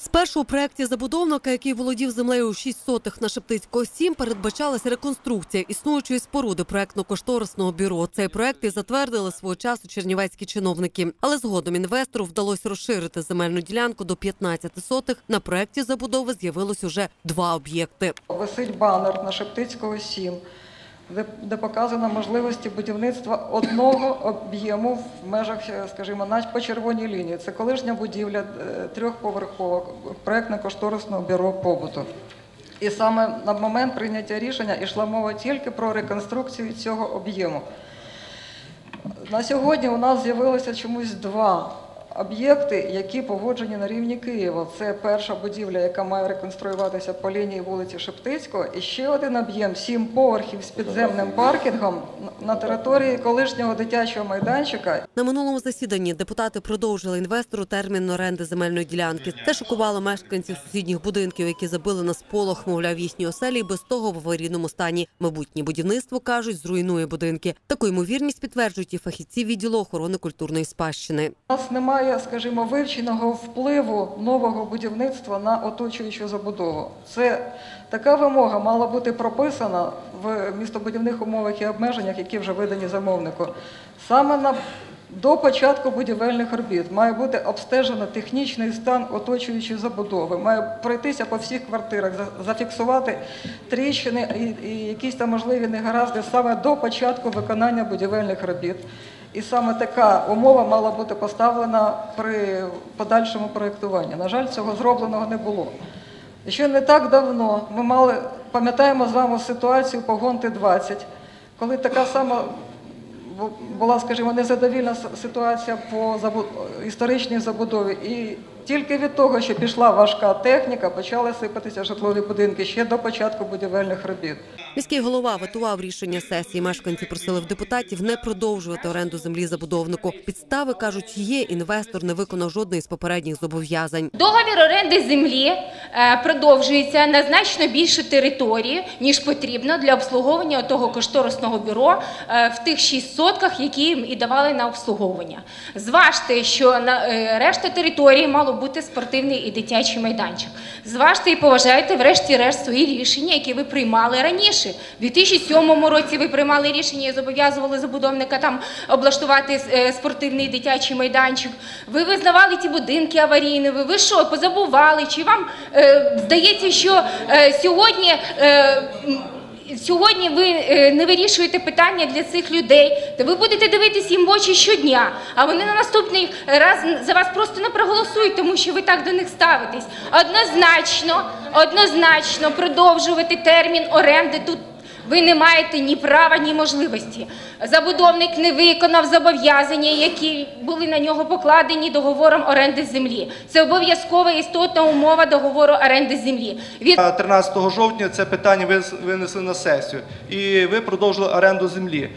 Спершу у проєкті забудовника, який володів землею у 6 сотих на Шептицького 7, передбачалася реконструкція існуючої споруди проектно-кошторисного бюро. Цей проект і затвердили свого часу чернівецькі чиновники. Але згодом інвестору вдалося розширити земельну ділянку до 15 сотих. На проєкті забудови з'явилось уже два об'єкти. Висить банер на Шептицького 7, де, показано можливості будівництва одного об'єму в межах, е, скажімо, на по червоній лінії. Це колишня будівля е, трьохповерхова проектно-кошторисного бюро побуту. І саме на момент прийняття рішення йшла мова тільки про реконструкцію цього об'єму. На сьогодні у нас з'явилося чомусь два об'єкти, які погоджені на рівні Києва. Це перша будівля, яка має реконструюватися по лінії вулиці Шептицького, і ще один об'єм сім поверхів з підземним паркінгом на території колишнього дитячого майданчика. На минулому засіданні депутати продовжили інвестору термін оренди земельної ділянки. Це шокувало мешканців сусідніх будинків, які забили на сполох, мовляв, їхні оселі і без того в аварійному стані. Майбутнє будівництво кажуть, зруйнує будинки. Таку ймовірність підтверджують і фахівці відділу охорони культурної спадщини. У нас немає, скажімо, вивченого впливу нового будівництва на оточуючу забудову. Це така вимога мала бути прописана в містобудівних умовах і обмеженнях, які вже видані замовнику. Саме на до початку будівельних робіт має бути обстежено технічний стан оточуючої забудови, має пройтися по всіх квартирах, зафіксувати тріщини і, якісь там можливі негаразди саме до початку виконання будівельних робіт. І саме така умова мала бути поставлена при подальшому проєктуванні. На жаль, цього зробленого не було. Ще не так давно ми мали, пам'ятаємо з вами ситуацію по Гонти 20, коли така сама була, скажімо, незадовільна ситуація по історичній забудові. І тільки від того, що пішла важка техніка, почали сипатися житлові будинки ще до початку будівельних робіт. Міський голова ветував рішення сесії. Мешканці просили в депутатів не продовжувати оренду землі забудовнику. Підстави кажуть, є інвестор не виконав жодної з попередніх зобов'язань. Договір оренди землі е, продовжується на значно більше території, ніж потрібно для обслуговування того кошторисного бюро е, в тих 6 сотках, які їм і давали на обслуговування. Зважте, що на е, решта території мало бути спортивний і дитячий майданчик. Зважте і поважайте, врешті-решт, свої рішення, які ви приймали раніше. У 2007 році ви приймали рішення і зобов'язували забудовника там облаштувати е, спортивний дитячий майданчик. Ви визнавали ті будинки аварійними. Ви що, позабували? Чи вам е, здається, що е, сьогодні? Сьогодні ви е, не вирішуєте питання для цих людей, то ви будете дивитись їм в очі щодня, а вони на наступний раз за вас просто не проголосують, тому що ви так до них ставитесь. Однозначно, однозначно продовжувати термін оренди тут ви не маєте ні права, ні можливості. Забудовник не виконав зобов'язання, які були на нього покладені договором оренди землі. Це обов'язкова істотна умова договору оренди землі. Від 13 жовтня це питання винесли на сесію, і ви продовжили оренду землі.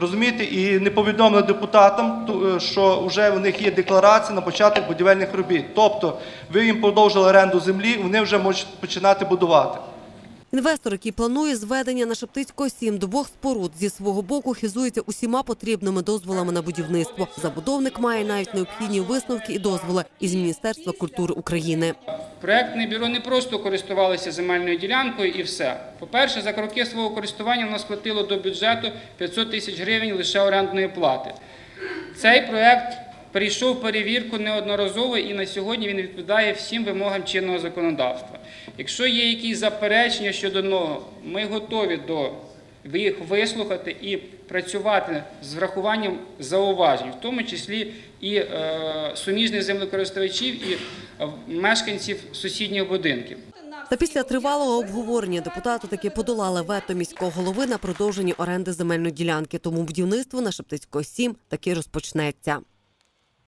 Розумієте, і не повідомили депутатам, е, що вже у них є декларація на початок будівельних робіт. Тобто ви їм продовжили оренду землі, вони вже можуть починати будувати. Інвестор, який планує зведення на Шептицького 7 двох споруд, зі свого боку хизується усіма потрібними дозволами на будівництво. Забудовник має навіть необхідні висновки і дозволи із Міністерства культури України. Проектне бюро не просто користувалося земельною ділянкою і все. По-перше, за роки свого користування воно сплатило до бюджету 500 тисяч гривень лише орендної плати. Цей проект перейшов перевірку неодноразово і на сьогодні він відповідає всім вимогам чинного законодавства. Якщо є якісь заперечення щодо нього, ми готові до їх вислухати і працювати з врахуванням зауважень, в тому числі і е, суміжних землекористувачів і е, мешканців сусідніх будинків. Та після тривалого обговорення депутати таки подолали вето міського голови на продовження оренди земельної ділянки. Тому будівництво на Шептицького 7 таки розпочнеться.